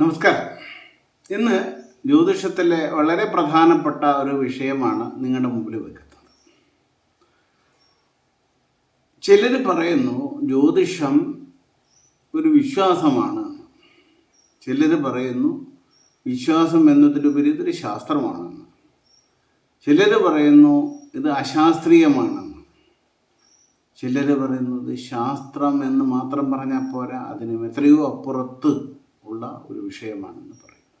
നമസ്കാരം. ഇന്ന് ജ്യോതിഷത്തിലെ വളരെ പ്രധാനപ്പെട്ട ഒരു വിഷയമാണ് നിങ്ങളുടെ മുമ്പിൽ വെക്കുന്നത്. ചിലർ പറയുന്നു ജ്യോതിഷം ഒരു വിശ്വാസമാണ്. ചിലർ പറയുന്നു വിശ്വാസം എന്നതിലുപരി ഇതൊരു ശാസ്ത്രമാണെന്ന്. ചിലർ പറയുന്നു ഇത് അശാസ്ത്രീയമാണെന്ന്. ചിലർ പറയുന്നത് ശാസ്ത്രം എന്ന് മാത്രം പറഞ്ഞാൽ പോരാ അതിനും എത്രയോ അപ്പുറത്ത് ഉള്ള ഒരു വിഷയമാണെന്ന് പറയുന്നത്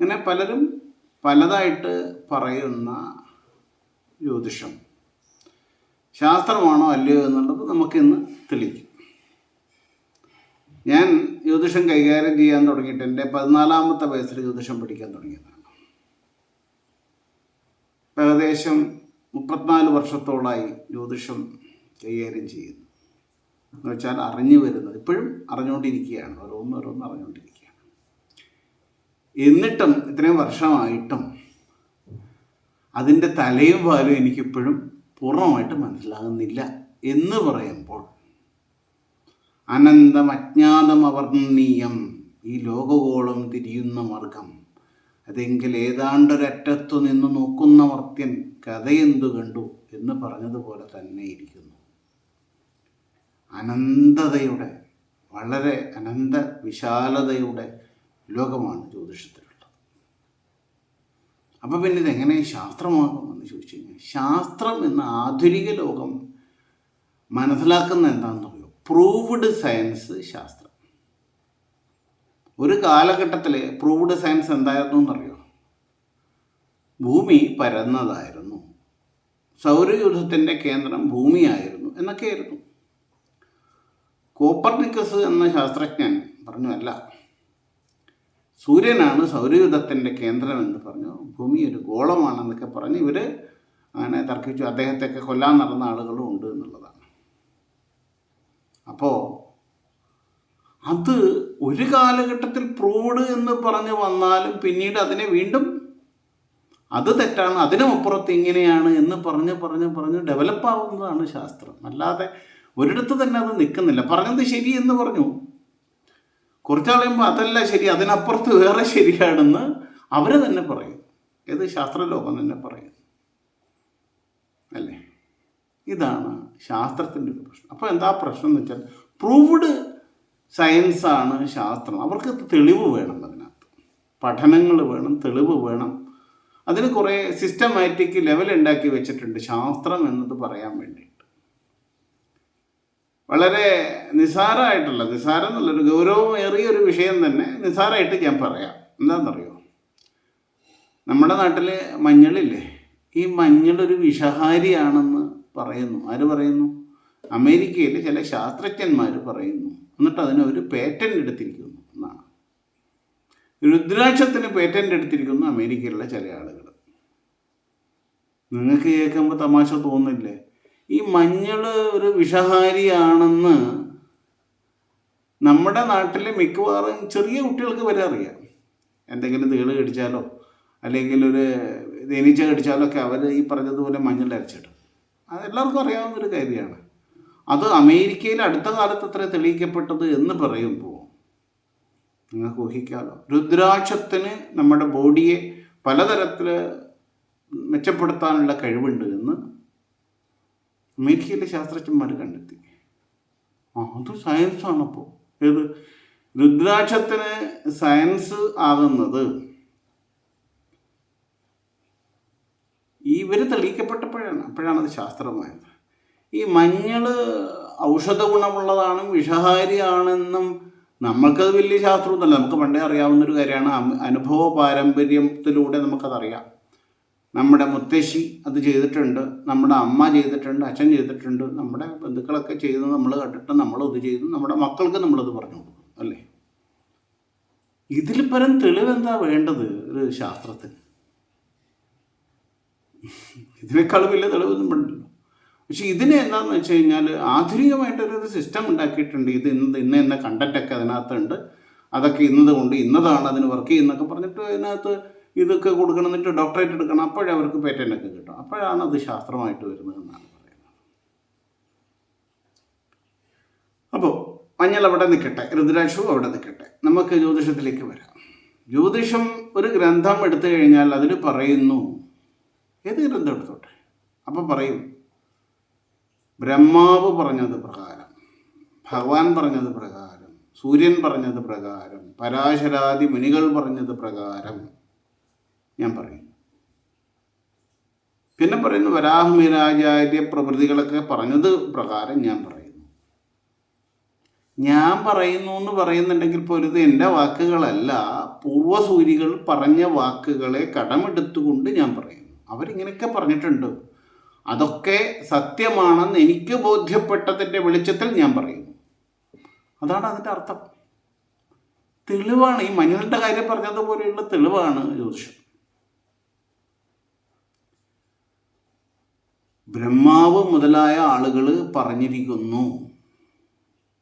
അങ്ങനെ പലരും പലതായിട്ട് പറയുന്ന ജ്യോതിഷം ശാസ്ത്രമാണോ അല്ലയോ എന്നുള്ളത് നമുക്കിന്ന് തെളിയിക്കും. ഞാൻ ജ്യോതിഷം കൈകാര്യം ചെയ്യാൻ തുടങ്ങിയിട്ട് എന്റെ പതിനാലാമത്തെ വയസ്സിൽ ജ്യോതിഷം പഠിക്കാൻ തുടങ്ങിയതാണ്. ഏകദേശം മുപ്പത്തിനാല് വർഷത്തോളമായി ജ്യോതിഷം കൈകാര്യം ചെയ്യുന്നു. എന്ന് വെച്ചാൽ അറിഞ്ഞു വരുന്നത്. ഇപ്പോഴും അറിഞ്ഞുകൊണ്ടിരിക്കുകയാണ്. ഓരോന്ന് ഓരോന്ന് അറിഞ്ഞുകൊണ്ടിരിക്കുകയാണ്. എന്നിട്ടും ഇത്രയും വർഷമായിട്ടും അതിന്റെ തലയും പാലും എനിക്കിപ്പോഴും പൂർണമായിട്ട് മനസ്സിലാകുന്നില്ല എന്ന് പറയുമ്പോൾ അനന്തം അജ്ഞാതം അവർണീയം ഈ ലോകഗോളം തിരിയുന്ന മാർഗം. അതെങ്കിൽ ഏതാണ്ടൊരറ്റത്തു നിന്ന് നോക്കുന്ന മർത്യൻ കഥയെന്തു കണ്ടു എന്ന് പറഞ്ഞതുപോലെ തന്നെ ഇരിക്കുന്നു. അനന്തതയുടെ വളരെ അനന്ത വിശാലതയുടെ ലോകമാണ് ജ്യോതിഷത്തിലുള്ളത്. അപ്പോൾ പിന്നെ ഇതെങ്ങനെ ശാസ്ത്രമാകുമെന്ന് ചോദിച്ചു കഴിഞ്ഞാൽ ശാസ്ത്രം എന്ന ആധുനിക ലോകം മനസ്സിലാക്കുന്ന എന്താണെന്ന് പറയുമോ പ്രൂവ്ഡ് സയൻസ് ശാസ്ത്രം. ഒരു കാലഘട്ടത്തിൽ പ്രൂവ്ഡ് സയൻസ് എന്തായിരുന്നു എന്നറിയോ? ഭൂമി പരന്നതായിരുന്നു. സൗരയൂഥത്തിന്റെ കേന്ദ്രം ഭൂമിയായിരുന്നു എന്നൊക്കെയായിരുന്നു. കോപ്പർനിക്കസ് എന്ന ശാസ്ത്രജ്ഞൻ പറഞ്ഞു അല്ല സൂര്യനാണ് സൗരയുധത്തിന്റെ കേന്ദ്രമെന്ന് പറഞ്ഞു. ഭൂമി ഒരു ഗോളമാണെന്നൊക്കെ പറഞ്ഞ് ഇവർ അങ്ങനെ തർക്കിച്ചു. അദ്ദേഹത്തെയൊക്കെ കൊല്ലാൻ നടന്ന ആളുകളും ഉണ്ട് എന്നുള്ളതാണ്. അപ്പോൾ അത് ഒരു കാലഘട്ടത്തിൽ പ്രൂവ്ഡ് എന്ന് പറഞ്ഞ് വന്നാലും പിന്നീട് അതിനെ വീണ്ടും അത് തെറ്റാണ് അതിനുമപ്പുറത്ത് ഇങ്ങനെയാണ് എന്ന് പറഞ്ഞ് പറഞ്ഞ് പറഞ്ഞ് ഡെവലപ്പ് ആവുന്നതാണ് ശാസ്ത്രം. അല്ലാതെ ഒരിടത്ത് തന്നെ അത് നിൽക്കുന്നില്ല. പറഞ്ഞത് ശരി എന്ന് പറഞ്ഞു. കുറച്ചാൾ കഴിയുമ്പോൾ അതല്ല ശരി അതിനപ്പുറത്ത് വേറെ ശരിയാണെന്ന് അവർ തന്നെ പറയും. ഏത് ശാസ്ത്രലോകം തന്നെ പറയും. അല്ലേ? ഇതാണ് ശാസ്ത്രത്തിന്റെ ഒരു പ്രശ്നം. അപ്പോൾ എന്താ പ്രശ്നം എന്ന് വെച്ചാൽ പ്രൂവ്ഡ് സയൻസാണ് ശാസ്ത്രം. അവർക്ക് തെളിവ് വേണം അതിനകത്ത്. പഠനങ്ങൾ വേണം തെളിവ് വേണം. അതിന് കുറേ സിസ്റ്റമാറ്റിക് ലെവൽ ഉണ്ടാക്കി വെച്ചിട്ടുണ്ട് ശാസ്ത്രം എന്നത് പറയാൻ വേണ്ടിയിട്ട് വളരെ നിസാരമായിട്ടുള്ള നിസാരം എന്നുള്ളൊരു ഗൗരവമേറിയ ഒരു വിഷയം തന്നെ നിസാരമായിട്ട് ഞാൻ പറയാം. എന്താണെന്നറിയോ? നമ്മുടെ നാട്ടിൽ മഞ്ഞളില്ലേ? ഈ മഞ്ഞളൊരു വിഷഹാരിയാണെന്ന് പറയുന്നു. ആര് പറയുന്നു? അമേരിക്കയിൽ ചില ശാസ്ത്രജ്ഞന്മാർ പറയുന്നു. എന്നിട്ട് അതിന് ഒരു പേറ്റന്റ് എടുത്തിരിക്കുന്നു എന്നാണ്. രുദ്രാക്ഷത്തിന് പേറ്റന്റ് എടുത്തിരിക്കുന്നു അമേരിക്കയിലുള്ള ചില ആളുകൾ നിങ്ങൾക്ക് കേൾക്കുമ്പോൾ തമാശ തോന്നില്ലേ? ഈ മഞ്ഞൾ ഒരു വിഷഹാരിയാണെന്ന് നമ്മുടെ നാട്ടിൽ മിക്കവാറും ചെറിയ കുട്ടികൾക്ക് വരെ അറിയാം. എന്തെങ്കിലും തേൾ കടിച്ചാലോ അല്ലെങ്കിൽ ഒരു തേനീച്ച കടിച്ചാലോ ഒക്കെ അവർ ഈ പറഞ്ഞതുപോലെ മഞ്ഞൾ അരച്ചിടും. അത് എല്ലാവർക്കും അറിയാവുന്ന ഒരു കാര്യമാണ്. അത് അമേരിക്കയിൽ അടുത്ത കാലത്ത് അത്ര തെളിയിക്കപ്പെട്ടത് എന്ന് പറയുമ്പോൾ നിങ്ങൾക്ക് ഊഹിക്കാമല്ലോ രുദ്രാക്ഷത്തിന് നമ്മുടെ ബോഡിയെ പലതരത്തിൽ മെച്ചപ്പെടുത്താനുള്ള കഴിവുണ്ട് എന്ന് അമേരിക്കയിലെ ശാസ്ത്രജ്ഞന്മാർ കണ്ടെത്തി. അത് സയൻസാണ് അപ്പോൾ ഏത്? രുദ്രാക്ഷത്തിന് സയൻസ് ആകുന്നത്. ഇവർ തെളിയിക്കപ്പെട്ടപ്പോഴാണ് അപ്പോഴാണ് അത് ശാസ്ത്രമായത്. ഈ മഞ്ഞൾ ഔഷധ ഗുണമുള്ളതാണ് വിഷഹാരിയാണെന്നും നമ്മൾക്കത് വലിയ ശാസ്ത്രമൊന്നുമല്ല. നമുക്ക് പണ്ടേ അറിയാവുന്ന ഒരു കാര്യമാണ്. അനുഭവ പാരമ്പര്യത്തിലൂടെ നമുക്കതറിയാം. നമ്മുടെ മുത്തശ്ശി അത് ചെയ്തിട്ടുണ്ട് നമ്മുടെ അമ്മ ചെയ്തിട്ടുണ്ട് അച്ഛൻ ചെയ്തിട്ടുണ്ട് നമ്മുടെ ബന്ധുക്കളൊക്കെ ചെയ്ത് നമ്മൾ കണ്ടിട്ട് നമ്മളത് ചെയ്തു നമ്മുടെ മക്കൾക്ക് നമ്മളത് പറഞ്ഞു കൊടുക്കും അല്ലേ? ഇതിൽ പരം തെളിവെന്താ വേണ്ടത് ഒരു ശാസ്ത്രത്തിന്? ഇതിനേക്കാളും വലിയ തെളിവൊന്നും വേണ്ടല്ലോ. പക്ഷെ ഇതിനെ എന്താണെന്ന് വെച്ച് കഴിഞ്ഞാൽ ആധുനികമായിട്ടൊരു സിസ്റ്റം ഉണ്ടാക്കിയിട്ടുണ്ട്. ഇത് ഇന്ന് ഇന്ന ഇന്ന കണ്ടന്റൊക്കെ അതിനകത്തുണ്ട്. അതൊക്കെ ഇന്നത് കൊണ്ട് ഇന്നതാണ് അതിന് വർക്ക് ചെയ്യുന്നതൊക്കെ പറഞ്ഞിട്ട് അതിനകത്ത് ഇതൊക്കെ കൊടുക്കണം എന്നിട്ട് ഡോക്ടറേറ്റ് എടുക്കണം. അപ്പോഴേ അവർക്ക് കിട്ടും. അപ്പോഴാണ് അത് ശാസ്ത്രമായിട്ട് വരുന്നത് എന്നാണ് പറയുന്നത്. അപ്പോൾ മഞ്ഞൾ അവിടെ നിൽക്കട്ടെ. രുദ്രാക്ഷവും അവിടെ നിൽക്കട്ടെ. നമുക്ക് ജ്യോതിഷത്തിലേക്ക് വരാം. ജ്യോതിഷം ഒരു ഗ്രന്ഥം എടുത്തു കഴിഞ്ഞാൽ അതിൽ പറയുന്നു. ഏത് ഗ്രന്ഥം എടുത്തോട്ടെ? അപ്പം പറയും ബ്രഹ്മാവ് പറഞ്ഞത് പ്രകാരം ഭഗവാൻ പറഞ്ഞത് പ്രകാരം സൂര്യൻ പറഞ്ഞത് പ്രകാരം പരാശരാദി മുനികൾ പറഞ്ഞത് പ്രകാരം ഞാൻ പറയുന്നു പിന്നെ പറയുന്നു വരാഹമീരാചാര്യ പ്രവൃത്തികളൊക്കെ പറഞ്ഞത് പ്രകാരം ഞാൻ പറയുന്നു. ഞാൻ പറയുന്നു എന്ന് പറയുന്നുണ്ടെങ്കിൽ പോലും ഇത് എന്റെ വാക്കുകളല്ല. പൂർവസൂരികൾ പറഞ്ഞ വാക്കുകളെ കടമെടുത്തുകൊണ്ട് ഞാൻ പറയുന്നു. അവരിങ്ങനെയൊക്കെ പറഞ്ഞിട്ടുണ്ട്. അതൊക്കെ സത്യമാണെന്ന് എനിക്ക് ബോധ്യപ്പെട്ടതിന്റെ വെളിച്ചത്തിൽ ഞാൻ പറയുന്നു. അതാണ് അതിന്റെ അർത്ഥം. തെളിവാണ്. ഈ മനുവിന്റെ കാര്യം പറഞ്ഞതുപോലെയുള്ള തെളിവാണ് ജ്യോതിഷം. ബ്രഹ്മാവ് മുതലായ ആളുകൾ പറഞ്ഞിരിക്കുന്നു.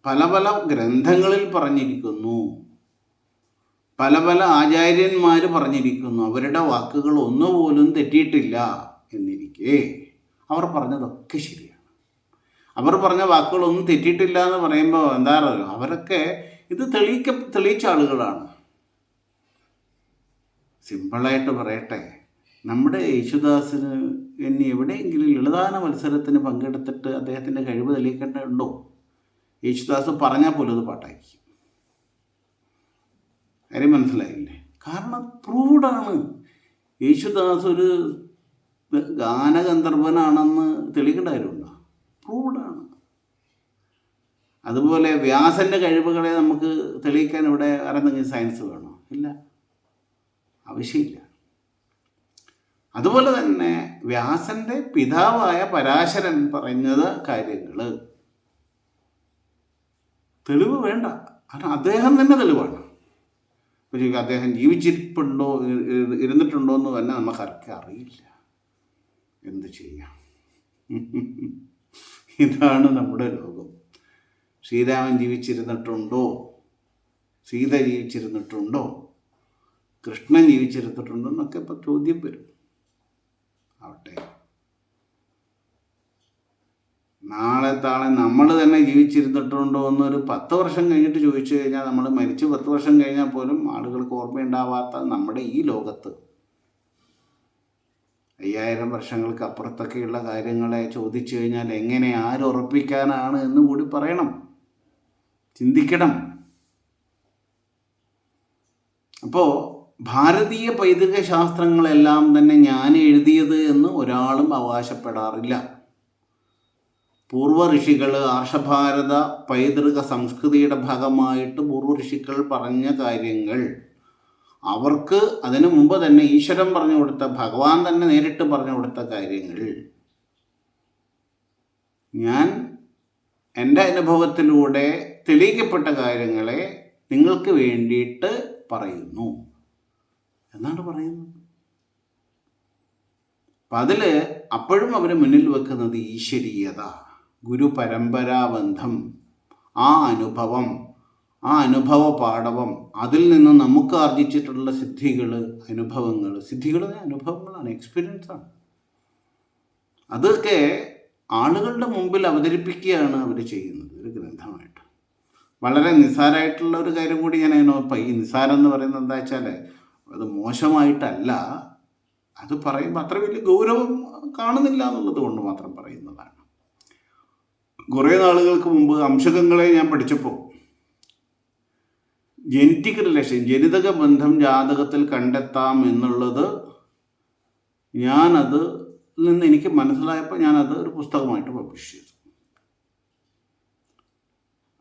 പല പല ഗ്രന്ഥങ്ങളിൽ പറഞ്ഞിരിക്കുന്നു. പല പല ആചാര്യന്മാർ പറഞ്ഞിരിക്കുന്നു. അവരുടെ വാക്കുകൾ ഒന്നുപോലും തെറ്റിയിട്ടില്ല എന്നിരിക്കെ അവർ പറഞ്ഞതൊക്കെ ശരിയാണ്. അവർ പറഞ്ഞ വാക്കുകളൊന്നും തെറ്റിയിട്ടില്ല എന്ന് പറയുമ്പോൾ എന്താ പറയുക അവരൊക്കെ ഇത് തെളിയിക്ക തെളിയിച്ച ആളുകളാണ്. സിമ്പിളായിട്ട് പറയട്ടെ. നമ്മുടെ യേശുദാസിന് ഇനി എവിടെയെങ്കിലും ലളിതാന മത്സരത്തിന് പങ്കെടുത്തിട്ട് അദ്ദേഹത്തിന്റെ കഴിവ് തെളിയിക്കേണ്ടതുണ്ടോ? യേശുദാസ് പറഞ്ഞാൽ പോലും അത് പാട്ടാക്കി കാര്യം മനസ്സിലായില്ലേ? കാരണം പ്രൂഡാണ് യേശുദാസ് ഒരു ഗാനഗന്ധർവനാണെന്ന് തെളിയിക്കേണ്ട കാര്യമുണ്ടോ? പ്രൂഡാണ് അതുപോലെ വ്യാസന്റെ കഴിവുകളെ നമുക്ക് തെളിയിക്കാൻ ഇവിടെ ആരെന്തെങ്കിലും സയൻസ് വേണോ? ഇല്ല. ആവശ്യമില്ല. അതുപോലെ തന്നെ വ്യാസന്റെ പിതാവായ പരാശരൻ പറഞ്ഞത് കാര്യങ്ങൾ തെളിവ് വേണ്ട. കാരണം അദ്ദേഹം തന്നെ തെളിവാണ്. അദ്ദേഹം ജീവിച്ചിരിപ്പുണ്ടോ ഇരുന്നിട്ടുണ്ടോ എന്ന് തന്നെ നമുക്കാർക്ക് അറിയില്ല. എന്ത് ചെയ്യാം? ഇതാണ് നമ്മുടെ ലോകം. ശ്രീരാമൻ ജീവിച്ചിരുന്നിട്ടുണ്ടോ? സീത ജീവിച്ചിരുന്നിട്ടുണ്ടോ? കൃഷ്ണൻ ജീവിച്ചിരുന്നിട്ടുണ്ടോ എന്നൊക്കെ ഇപ്പോൾ ചോദ്യം വരും. ആവട്ടെ. നാളെ താളെ നമ്മൾ തന്നെ ജീവിച്ചിരുന്നിട്ടുണ്ടോ എന്നൊരു പത്ത് വർഷം കഴിഞ്ഞിട്ട് ചോദിച്ചു കഴിഞ്ഞാൽ നമ്മൾ മരിച്ച് പത്ത് വർഷം കഴിഞ്ഞാൽ പോലും ആളുകൾക്ക് ഓർമ്മയുണ്ടാവാത്ത നമ്മുടെ ഈ ലോകത്ത് അയ്യായിരം വർഷങ്ങൾക്ക് അപ്പുറത്തൊക്കെയുള്ള കാര്യങ്ങളെ ചോദിച്ചു കഴിഞ്ഞാൽ എങ്ങനെ ആരുറപ്പിക്കാനാണ് എന്ന് കൂടി പറയണം. ചിന്തിക്കണം. അപ്പോൾ ഭാരതീയ പൈതൃക ശാസ്ത്രങ്ങളെല്ലാം തന്നെ ഞാൻ എഴുതിയത് എന്ന് ഒരാളും അവകാശപ്പെടാറില്ല. പൂർവ ഋഷികൾ ആർഷഭാരത പൈതൃക സംസ്കൃതിയുടെ ഭാഗമായിട്ട് പൂർവ ഋഷികൾ പറഞ്ഞ കാര്യങ്ങൾ അവർക്ക് അതിനു മുമ്പ് തന്നെ ഈശ്വരൻ പറഞ്ഞു കൊടുത്ത ഭഗവാൻ തന്നെ നേരിട്ട് പറഞ്ഞു കൊടുത്ത കാര്യങ്ങൾ. ഞാൻ എന്റെ അനുഭവത്തിലൂടെ തെളിയിക്കപ്പെട്ട കാര്യങ്ങളെ നിങ്ങൾക്ക് വേണ്ടിയിട്ട് പറയുന്നു. എന്നാണ് പറയുന്നത്. അപ്പം അതിൽ അപ്പോഴും അവർ മുന്നിൽ വെക്കുന്നത് ഈശ്വരീയത ഗുരു പരമ്പരാബന്ധം ആ അനുഭവം ആ അനുഭവ പാഠവം അതിൽ നിന്ന് നമുക്ക് ആർജിച്ചിട്ടുള്ള സിദ്ധികൾ അനുഭവങ്ങൾ സിദ്ധികൾ അനുഭവങ്ങളാണ് എക്സ്പീരിയൻസാണ് അതൊക്കെ ആളുകളുടെ മുമ്പിൽ അവതരിപ്പിക്കുകയാണ് അവർ ചെയ്യുന്നത് ഒരു ഗ്രന്ഥമായിട്ട്. വളരെ നിസ്സാരമായിട്ടുള്ള ഒരു കാര്യം കൂടി ഞാൻ അതിനോ നിസ്സാരം എന്ന് പറയുന്നത് എന്താ വെച്ചാൽ അത് മോശമായിട്ടല്ല. അത് പറയുമ്പോൾ അത്ര വലിയ ഗൗരവം കാണുന്നില്ല എന്നുള്ളത് കൊണ്ട് മാത്രം പറയുന്നതാണ്. കുറേ നാളുകൾക്ക് മുമ്പ് അംശകങ്ങളെ ഞാൻ പഠിച്ചപ്പോൾ ജനറ്റിക് റിലേഷൻ ജനിതക ബന്ധം ജാതകത്തിൽ കണ്ടെത്താം എന്നുള്ളത് ഞാനത് നിന്ന് എനിക്ക് മനസ്സിലായപ്പോൾ ഞാനത് ഒരു പുസ്തകമായിട്ട് പബ്ലിഷ് ചെയ്തു.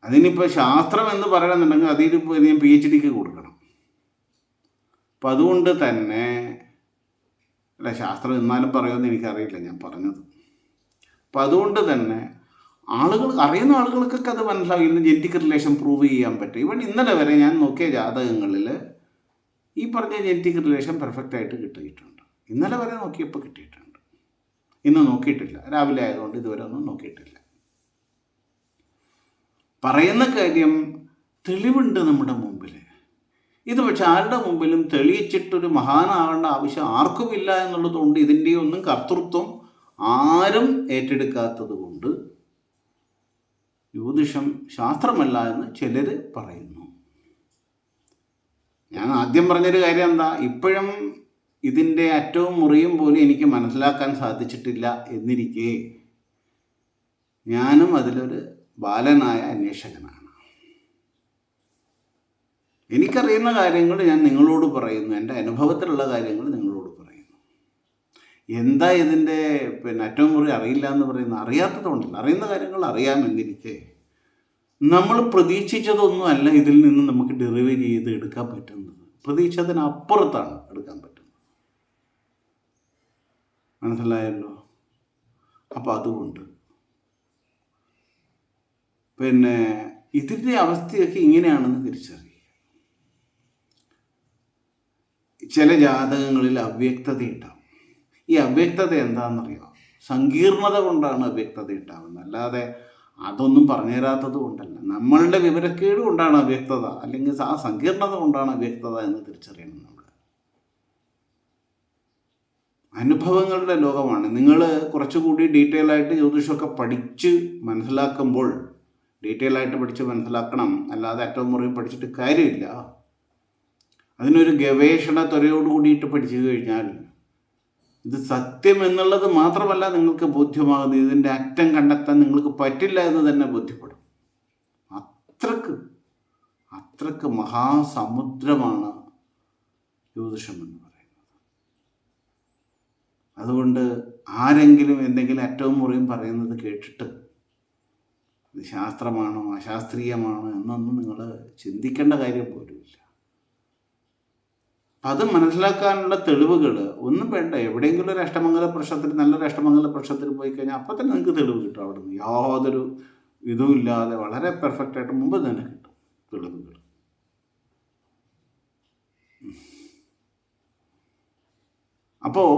അതിനിപ്പോൾ ശാസ്ത്രം എന്ന് പറയണമെന്നുണ്ടെങ്കിൽ അതിനിപ്പോൾ ഞാൻ പി എച്ച് ഡിക്ക് കൊടുക്കണം. അപ്പം അതുകൊണ്ട് തന്നെ അല്ല ശാസ്ത്രം എന്നാലും പറയുമെന്ന് എനിക്കറിയില്ല ഞാൻ പറഞ്ഞത്. അപ്പം അതുകൊണ്ട് തന്നെ ആളുകൾ അറിയുന്ന ആളുകൾക്കൊക്കെ അത് മനസ്സിലാവും ഇന്ന് ജെനറ്റിക് റിലേഷൻ പ്രൂവ് ചെയ്യാൻ പറ്റും. ഇവൻ ഇന്നലെ വരെ ഞാൻ നോക്കിയ ജാതകങ്ങളിൽ ഈ പറഞ്ഞ ജെനറ്റിക് റിലേഷൻ പെർഫെക്റ്റ് ആയിട്ട് കിട്ടിയിട്ടുണ്ട്. ഇന്നലെ വരെ നോക്കിയപ്പോൾ കിട്ടിയിട്ടുണ്ട്. ഇന്ന് നോക്കിയിട്ടില്ല. രാവിലെ ആയതുകൊണ്ട് ഇതുവരെ ഒന്നും നോക്കിയിട്ടില്ല. പറയുന്ന കാര്യം തെളിവുണ്ട് നമ്മുടെ മുമ്പിൽ. ഇത് പക്ഷെ ആരുടെ മുമ്പിലും തെളിയിച്ചിട്ടൊരു മഹാനാകേണ്ട ആവശ്യം ആർക്കുമില്ല എന്നുള്ളതുകൊണ്ട് ഇതിന്റെ ഒന്നും കർത്തൃത്വം ആരും ഏറ്റെടുക്കാത്തത് കൊണ്ട് ജ്യോതിഷം ശാസ്ത്രമല്ല എന്ന് ചിലർ പറയുന്നു. ഞാൻ ആദ്യം പറഞ്ഞൊരു കാര്യം എന്താ? ഇപ്പോഴും ഇതിന്റെ അറ്റവും മുറിയും പോലും എനിക്ക് മനസ്സിലാക്കാൻ സാധിച്ചിട്ടില്ല എന്നിരിക്കെ ഞാനും അതിലൊരു ബാലനായ അന്വേഷകനാണ്. എനിക്കറിയുന്ന കാര്യങ്ങൾ ഞാൻ നിങ്ങളോട് പറയുന്നു. എന്റെ അനുഭവത്തിലുള്ള കാര്യങ്ങൾ നിങ്ങളോട് പറയുന്നു. എന്താ ഇതിന്റെ പിന്നെ അറ്റവും മുറി അറിയില്ല എന്ന് പറയുന്നത് അറിയാത്തതുകൊണ്ടല്ല അറിയുന്ന കാര്യങ്ങൾ അറിയാമെന്നിരിക്കെ നമ്മൾ പ്രതീക്ഷിച്ചതൊന്നും അല്ല ഇതിൽ നിന്ന് നമുക്ക് ഡെറിവ് ചെയ്ത് എടുക്കാൻ പറ്റുന്നത്. പ്രതീക്ഷിച്ചതിനപ്പുറത്താണ് എടുക്കാൻ പറ്റുന്നത്. മനസ്സിലായല്ലോ? അപ്പം അതുകൊണ്ട്. പിന്നെ ഇതിന്റെ അവസ്ഥയൊക്കെ ഇങ്ങനെയാണെന്ന് തിരിച്ചറിയുക. ചില ജാതകങ്ങളിൽ അവ്യക്തത ഉണ്ടാവും. ഈ അവ്യക്തത എന്താണെന്നറിയോ സങ്കീർണത കൊണ്ടാണ് അവ്യക്തത ഉണ്ടാവുന്നത്. അല്ലാതെ അതൊന്നും പറഞ്ഞു തരാത്തത് കൊണ്ടല്ല. നമ്മളുടെ വിവരക്കേട് കൊണ്ടാണ് അവ്യക്തത. അല്ലെങ്കിൽ ആ സങ്കീർണത കൊണ്ടാണ് അവ്യക്തത എന്ന് തിരിച്ചറിയണം നമ്മൾ. അനുഭവങ്ങളുടെ ലോകമാണ്. നിങ്ങൾ കുറച്ചുകൂടി ഡീറ്റെയിൽ ആയിട്ട് ജ്യോതിഷമൊക്കെ പഠിച്ച് മനസ്സിലാക്കുമ്പോൾ ഡീറ്റെയിൽ ആയിട്ട് പഠിച്ച് മനസ്സിലാക്കണം. അല്ലാതെ ഏറ്റവും മുറിവ് പഠിച്ചിട്ട് കാര്യമില്ല. അതിനൊരു ഗവേഷണ ത്വരയോട് കൂടിയിട്ട് പഠിച്ചു കഴിഞ്ഞാൽ ഇത് സത്യം എന്നുള്ളത് മാത്രമല്ല നിങ്ങൾക്ക് ബോധ്യമാകുന്നത്. ഇതിന്റെ അറ്റം കണ്ടെത്താൻ നിങ്ങൾക്ക് പറ്റില്ല എന്ന് തന്നെ ബോധ്യപ്പെടും. അത്രയ്ക്ക് അത്രയ്ക്ക് മഹാസമുദ്രമാണ് ജ്യോതിഷം എന്ന് പറയുന്നത്. അതുകൊണ്ട് ആരെങ്കിലും എന്തെങ്കിലും അറ്റവും മുറിയും പറയുന്നത് കേട്ടിട്ട് ഇത് ശാസ്ത്രമാണോ അശാസ്ത്രീയമാണോ എന്നൊന്നും നിങ്ങൾ ചിന്തിക്കേണ്ട കാര്യം പോലുമില്ല. അത് മനസ്സിലാക്കാനുള്ള തെളിവുകൾ ഒന്നും വേണ്ട. എവിടെയെങ്കിലും ഒരു അഷ്ടമംഗല പ്രശ്നത്തിൽ നല്ലൊരു അഷ്ടമംഗല പ്രശ്നത്തിൽ പോയി കഴിഞ്ഞാൽ അപ്പം തന്നെ നിങ്ങൾക്ക് തെളിവ് കിട്ടും അവിടെ നിന്ന് യാതൊരു ഇതും ഇല്ലാതെ വളരെ പെർഫെക്റ്റ് ആയിട്ട് മുമ്പ് തന്നെ കിട്ടും തെളിവുകൾ അപ്പോൾ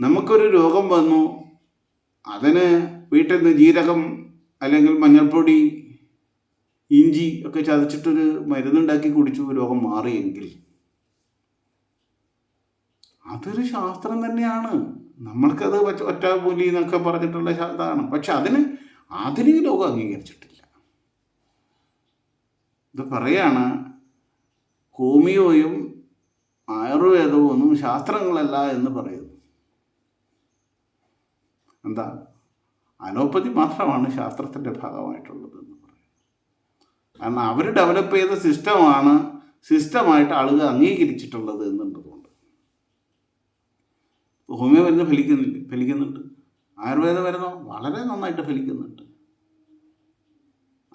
നമുക്കൊരു രോഗം വന്നു. അതിന് വീട്ടിൽ നിന്ന് ജീരകം അല്ലെങ്കിൽ മഞ്ഞൾപ്പൊടി ഇഞ്ചി ഒക്കെ ചതച്ചിട്ടൊരു മരുന്നുണ്ടാക്കി കുടിച്ചു രോഗം മാറിയെങ്കിൽ അതൊരു ശാസ്ത്രം തന്നെയാണ്. നമ്മൾക്കത് ഒറ്റ പുലി എന്നൊക്കെ പറഞ്ഞിട്ടുള്ള ഇതാണ്. പക്ഷെ അതിന് ആധുനിക ലോകം അംഗീകരിച്ചിട്ടില്ല. ഇത് പറയാണ് ഹോമിയോയും ആയുർവേദവും ഒന്നും ശാസ്ത്രങ്ങളല്ല എന്ന് പറയുന്നു. എന്താ? അലോപ്പതി മാത്രമാണ് ശാസ്ത്രത്തിന്റെ ഭാഗമായിട്ടുള്ളത് എന്ന് പറയുന്നത്. കാരണം അവർ ഡെവലപ്പ് ചെയ്ത സിസ്റ്റമാണ് സിസ്റ്റമായിട്ട് ആളുകൾ അംഗീകരിച്ചിട്ടുള്ളത് എന്നുള്ളതുകൊണ്ട് ഹോമിയോ മരുന്ന് ഫലിക്കുന്നില്ല ഫലിക്കുന്നുണ്ട്. ആയുർവേദ മരുന്നോ വളരെ നന്നായിട്ട് ഫലിക്കുന്നുണ്ട്.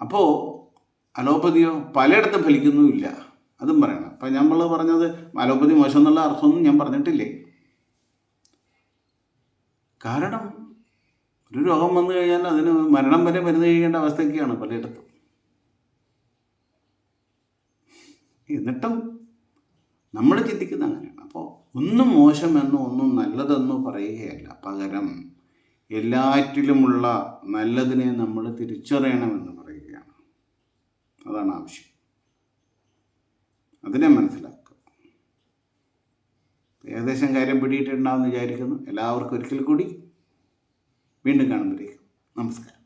അപ്പോൾ അലോപ്പതിയോ പലയിടത്തും ഫലിക്കുന്നുമില്ല. അതും പറയണം. അപ്പം നമ്മൾ പറഞ്ഞത് അലോപ്പതി മോശം എന്നുള്ള അർത്ഥമൊന്നും ഞാൻ പറഞ്ഞിട്ടില്ലേ? കാരണം ഒരു രോഗം വന്നു കഴിഞ്ഞാൽ അതിന് മരണം വരെ മരുന്ന് കഴിക്കേണ്ട അവസ്ഥയൊക്കെയാണ് പലയിടത്തും. എന്നിട്ടും നമ്മൾ ചിന്തിക്കുന്നത് അങ്ങനെയാണ്. അപ്പോൾ ഒന്നും മോശമെന്നോ ഒന്നും നല്ലതെന്നോ പറയുകയല്ല. പകരം എല്ലാറ്റിലുമുള്ള നല്ലതിനെ നമ്മൾ തിരിച്ചറിയണമെന്ന് പറയുകയാണ്. അതാണ് ആവശ്യം. അതിനെ മനസ്സിലാക്കുക. ഏകദേശം കാര്യം പിടിയിട്ടുണ്ടാവുമെന്ന് വിചാരിക്കുന്നു. എല്ലാവർക്കും ഒരിക്കൽ കൂടി വീണ്ടും കാണുമ്പോഴേക്കും നമസ്കാരം.